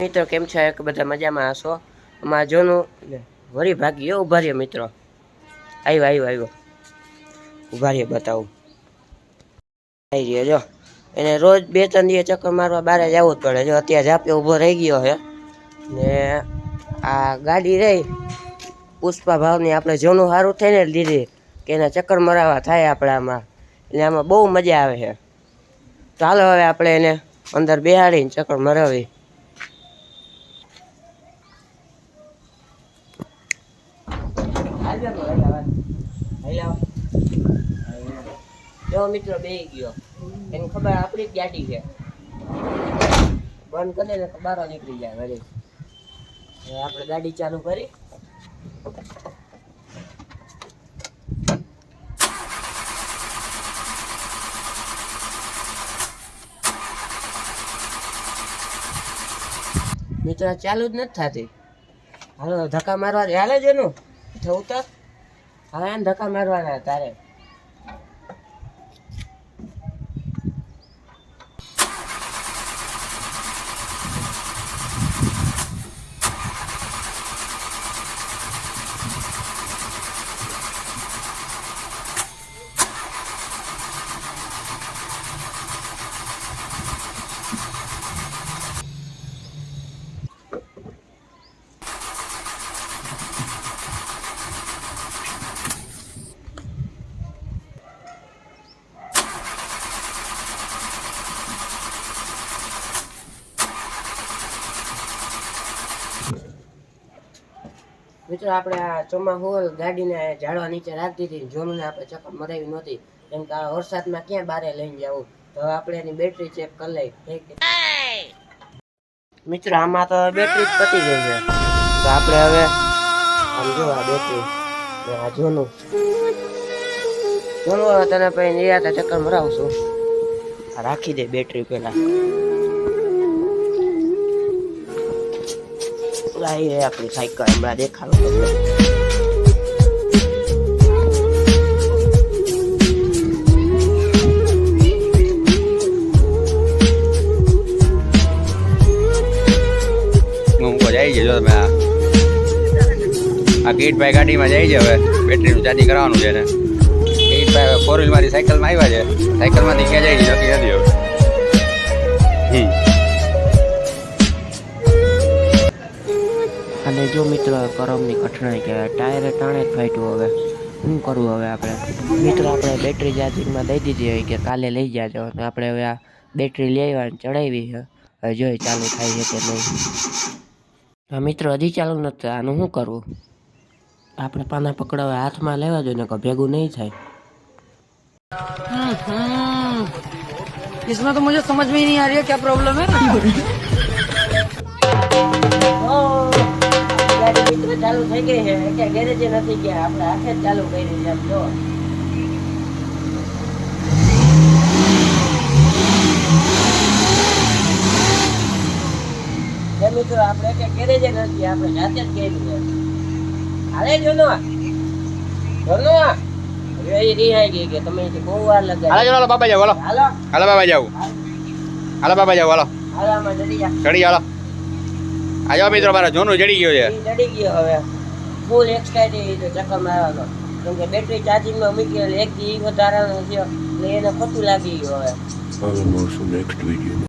મિત્રો, કેમ છે? એક બધા મજામાં હશો? અમારા જોનું વરી ભાગી ઊભા રહ્યો મિત્રો. આવ્યો આવ્યો આવ્યો ઊભા રહ્યો, બતાવું. આવી રહ્યો, જો. એને રોજ બે, ત્રણ દિવસ ચક્કર મારવા બહાર જવું જ પડે. જો, અત્યારે ઝાપે ઊભો રહી ગયો છે. ને આ ગાડી રહી. પુષ્પા ભાવની આપણે જોનું સારું થઈને લીધી કે એના ચક્કર મરાવા થાય આપણામાં એટલે આમાં બહુ મજા આવે છે. ચાલો હવે આપણે એને અંદર બેહાડીને ચક્કર મરાવી. જો મિત્રો બે ગયો. એને ખબર આપણી જ ગાડી છે. બંધ કરે ને બારો નીકળી જાય વળી. આપણે ગાડી ચાલુ કરી. મિત્રો ચાલુ જ નથી થતી. હાલો, ધક્કા મારવા ચાલે જ એનું? જવું તો? હવે ધક્કા મારવાના તારે મિત્રો, આપણે આ ચોમાસું ગાડીને ઝાડવા નીચે રાખી દીધી જોનુને આપણે ચક્કર મરાવી નહોતી. કેમ કે આ વરસાદમાં ક્યાં બારે લઈને જવું? તો આપણે એની બેટરી ચેક કરી લઈ મિત્રો, આમાં તો બેટરી જ પતી ગઈ છે. તો આપણે હવે આમ જો આ બેટરી આ જોનું જોનું હવે તને પછી નિરાતે ચક્કર મરાવશું. રાખી દે બેટરી પેલા લાઈ આપણી સાયકલ હમણાં દેખાડો તમને. જઈ જજો તમે આ આ કીટભાઈ ગાડીમાં જઈ છે હવે. બેટરીનું ચાર્જિંગ કરવાનું છે ને. કીટભાઈ ફોર વ્હીલમાંથી સાયકલમાં આવ્યા છે. સાયકલમાંથી ક્યાં છે નક્કી નથી હવે. હમ. જો મિત્રો કરમની કઠણાઈ કહેવાય ટાયરે ટાણે જ ફાટ્યું હવે શું કરવું હવે આપણે મિત્રો આપણે બેટરી ચાર્જિંગમાં દઈ દીધી હોય કે કાલે લઈ જાજો અને આપણે હવે આ બેટરી લઈ આવ્યા અને ચડાવી છે હવે જોઈ ચાલુ થાય છે કે નહીં હા મિત્રો હજી ચાલુ નથી થયું. આનું શું કરવું આપણે પાના પકડાવા હાથમાં લેવા જોઈએ ને કે ભેગું નહીં થાય इसमें तो मुझे समझ में ही नहीं आ रही है क्या प्रॉब्लम है ગાડી મિત્રો ચાલુ થઈ ગઈ છે. એટલે ગેરેજે નથી ગયા. આપણે હાથે જ ચાલુ કરી છે જો. મિત્રો આપણે કે ગેરેજે નથી આપણે જાતે જ કરી છે. હાલે જોનો જોનો હવે રિહાઈ ગઈ કે તમે બહુ વાર હાલો લગાવી ચાલો હાલો બાબા જાવ હાલો. હાલો? હાલો બાબા જાવ હાલો. બાબા જાવ હાલો. હાલો ચડી હાલો. આ જાઓ મિત્રો મારા જોનું જડી ગયો છે. જડી ચડી ગયો હવે. ફૂલ એક્સાઇટેડ તો ચક્કર મારવાનો. કેમ કે બેટરી ચાર્જિંગમાં મૂકી એટલે એક દી વધારાનો થયો એટલે એને ખોટું લાગી ગયું હવે. Next video